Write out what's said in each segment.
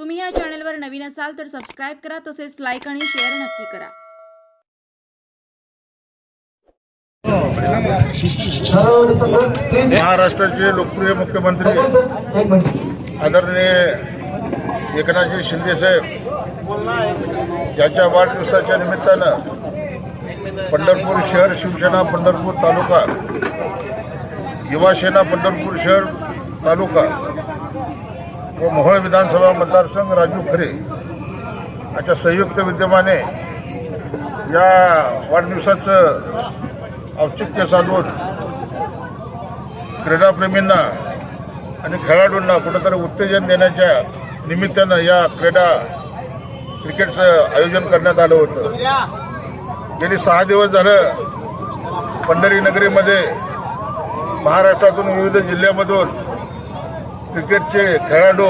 तुम्ही या चॅनलवर नवीन असाल तर सबस्क्राईब करा तसेच लाईक आणि शेअर नक्की करा. महाराष्ट्राचे लोकप्रिय मुख्यमंत्री आदरणीय एकनाथजी शिंदे साहेब यांच्या वाढदिवसाच्या निमित्तानं पंढरपूर शहर शिवसेना पंढरपूर तालुका युवासेना पंढरपूर शहर तालुका व मोहोळ विधानसभा मतदारसंघ राजू खरे याच्या संयुक्त विद्यमाने या वाढदिवसाचं औचित्य साधून क्रीडाप्रेमींना आणि खेळाडूंना कुठंतरी उत्तेजन देण्याच्या निमित्तानं या क्रीडा क्रिकेटचं आयोजन करण्यात आलं होतं. गेली सहा दिवस झालं पंढरी नगरीमध्ये महाराष्ट्रातून विविध जिल्ह्यामधून क्रिकेटचे खेळाडू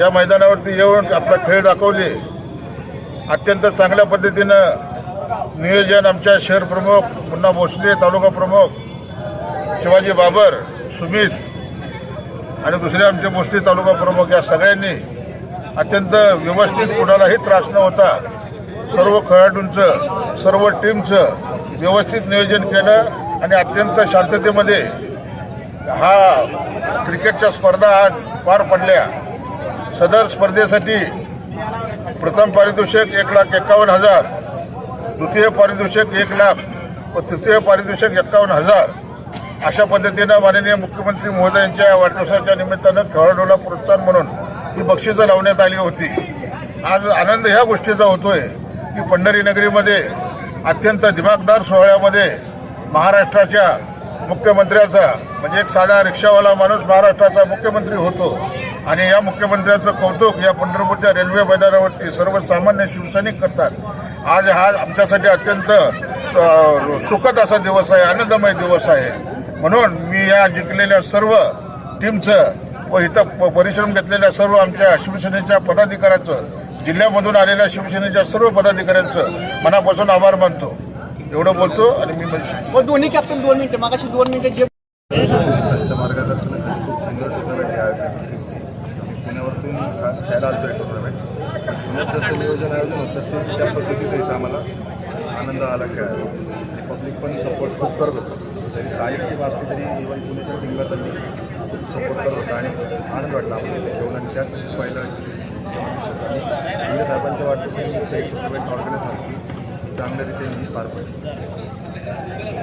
या मैदानावरती येऊन आपला खेळ दाखवले. अत्यंत चांगल्या पद्धतीनं नियोजन आमच्या शहर प्रमुख मुन्ना भोसले तालुका प्रमुख शिवाजी बाबर सुमित आणि दुसरे आमचे भोसले तालुका प्रमुख या सगळ्यांनी अत्यंत व्यवस्थित कुणालाही त्रास न होता सर्व खेळाडूंचं सर्व टीमचं व्यवस्थित नियोजन केलं आणि अत्यंत शांततेमध्ये हा क्रिकेटच्या स्पर्धा आज पार पडल्या. सदर स्पर्धेसाठी प्रथम पारितोषिक एक लाख एकावन्न हजार द्वितीय पारितोषिक एक लाख व तृतीय पारितोषिक एकावन्न हजार. अशा पद्धतीनं माननीय मुख्यमंत्री महोदयांच्या वाढदिवसाच्या निमित्तानं खेळाडूला प्रोत्साहन म्हणून ही बक्षिसं लावण्यात आली होती. आज आनंद ह्या गोष्टीचा होतोय की पंढरी नगरीमध्ये अत्यंत दिमागदार सोहळ्यामध्ये महाराष्ट्राच्या मुख्यमंत्र्याचा म्हणजे एक साधा रिक्षावाला माणूस महाराष्ट्राचा मुख्यमंत्री होतो. आणि या मुख्यमंत्र्याचं कौतुक या पंढरपूरच्या रेल्वे मैदानावरती सर्वसामान्य शिवसैनिक करतात. आज हा आमच्यासाठी अत्यंत सुखद असा दिवस आहे आनंदमय दिवस आहे. म्हणून मी या जिंकलेल्या सर्व टीमचं व इथं प- परिश्रम घेतलेल्या सर्व आमच्या शिवसेनेच्या पदाधिकाऱ्याचं जिल्ह्यामधून आलेल्या शिवसेनेच्या सर्व पदाधिकाऱ्यांचं मनापासून आभार मानतो. एवढं बोलतो आणि मी म्हणजे दोन्ही कॅप्टन दोन मिनिटं मागाशी दोन मिनिटं जे त्यांच्या मार्गदर्शनाखाली खूप सुंदर टुर्नामेंट आयोजन केली पुण्यावरतून खास खेळायला आलतो आहे टुर्नामेंट पुण्यात जसं नियोजन आयोजन होतं तसे त्या पद्धतीचं इथं आम्हाला आनंद आला खेळायला. आणि पब्लिक पण सपोर्ट खूप करत होतं. जरी स्थानिक टीम असली तरी इव्हन पुण्याच्या टीमला त्यांनी खूप सपोर्ट करत होता आणि आनंद वाटला आम्हाला इथे घेऊन आणि त्यात पहिलं शिंदे साहेबांच्या एक टुर्नामेंट ऑर्गनाईज झाली. ती चांगल्या रीतीने पार पडली